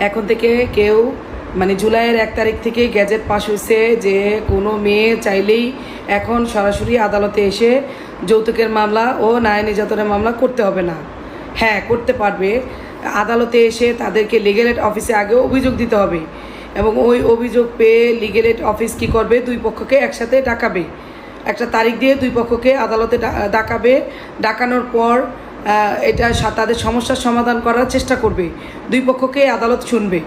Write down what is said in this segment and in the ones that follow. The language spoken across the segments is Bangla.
এখন থেকে কেউ মানে জুলাইয়ের এক তারিখ থেকে গ্যাজেট পাস হয়েছে যে কোনো মেয়ে চাইলেই এখন সরাসরি আদালতে এসে যৌতুকের মামলা ও নারী নির্যাতনের মামলা করতে হবে না। হ্যাঁ করতে পারবে। আদালতে এসে তাদেরকে লিগেল এড অফিসে আগেও অভিযোগ দিতে হবে এবং ওই অভিযোগ পেয়ে লিগেল এড অফিস কী করবে? দুই পক্ষকে একসাথে ডাকাবে। একটা তারিখ দিয়ে দুই পক্ষকে আদালতে ডাকাবে। ডাকানোর পর এটা তাদের সমস্যার সমাধান করার চেষ্টা করবে। দুই পক্ষকে আদালত শুনবে।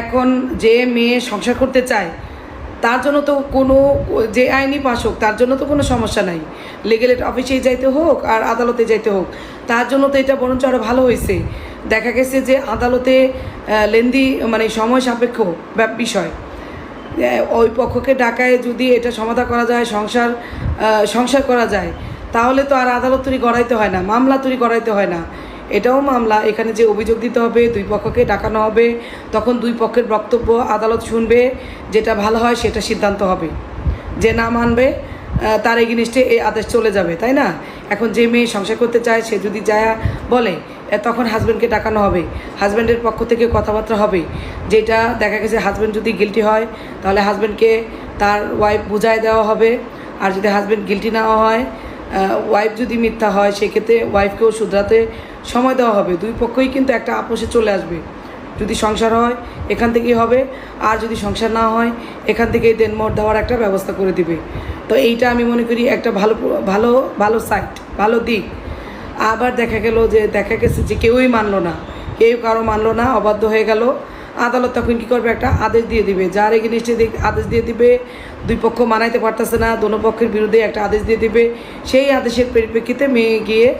এখন যে মেয়ে সংসার করতে চায়, তার জন্য তো কোনো, যে আইনি পাশ হোক, তার জন্য তো কোনো সমস্যা নাই। লিগেল অফিসেই যাইতে হোক আর আদালতে যাইতে হোক, তার জন্য তো এটা বরঞ্চ আরও ভালো হয়েছে। দেখা গেছে যে আদালতে লেন্দি মানে সময় সাপেক্ষ বিষয়। ওই পক্ষকে ডাকায় যদি এটা সমাধান করা যায়, সংসার সংসার করা যায় তাহলে তো আর আদালত তৈরি গড়াইতে হয় না, মামলা তৈরি গড়াইতে হয় না। এটাও মামলা, এখানে যে অভিযোগ দিতে হবে, দুই পক্ষকে ডাকানো হবে, তখন দুই পক্ষের বক্তব্য আদালত শুনবে, যেটা ভালো হয় সেটা সিদ্ধান্ত হবে। যে না মানবে তার এগেনিস্টে এই আদেশ চলে যাবে, তাই না? এখন যে মেয়ে সংসার করতে চায়, সে যদি যায়, বলে তখন হাজব্যান্ডকে ডাকানো হবে। হাজব্যান্ডের পক্ষ থেকে কথাবার্তা হবে, যেটা দেখা গেছে হাজব্যান্ড যদি গিলটি হয়, তাহলে হাজব্যান্ডকে তার ওয়াইফ বুঝায় দেওয়া হবে। আর যদি হাজব্যান্ড গিলটি না হয় ওয়াইফ যদি মিথ্যা হয়, সেক্ষেত্রে ওয়াইফকেও শুধরাতে সময় দেওয়া হবে। দুই পক্ষই কিন্তু একটা আপোষে চলে আসবে। যদি সংসার হয়, এখান থেকেই হবে। আর যদি সংসার না হয়, এখান থেকেই দেনমোট দেওয়ার একটা ব্যবস্থা করে দিবে। তো এইটা আমি মনে করি একটা ভালো ভালো ভালো সাইট ভালো দিক। আবার দেখা গেল যে, দেখা গেছে যে কেউই মানলো না। কেউ কারও মানলো না, অবাধ্য হয়ে গেল। আদালত তখন কী করবে? একটা আদেশ দিয়ে দিবে। যার এগিয়ে এগেনিস্টে আদেশ দিয়ে দিবে, দুই পক্ষ মানাইতে পারতেছে না, দোনো পক্ষের বিরুদ্ধে একটা আদেশ দিয়ে দিবে। সেই আদেশের পরিপ্রেক্ষিতে মেয়ে গিয়ে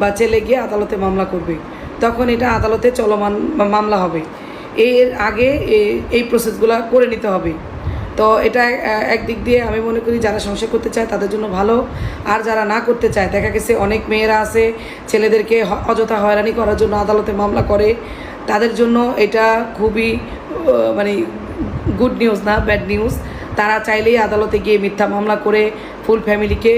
বা ছেলে গিয়ে আদালতে মামলা করবে। তখন এটা আদালতে চলমান মামলা হবে। এর আগে এই প্রসেসগুলো করে নিতে হবে। তো এটা একদিক দিয়ে আমি মনে করি যারা সংসার করতে চায় তাদের জন্য ভালো। আর যারা না করতে চায়, দেখা গেছে অনেক মেয়েরা আছে, ছেলেদেরকে অযথা হয়রানি করার জন্য আদালতে মামলা করে। তাদের জন্য এটা খুবই মানে গুড নিউজ না ব্যাড নিউজ তারা চাইলেই আদালতে গিয়ে মিথ্যা মামলা করে ফুল ফ্যামিলিকে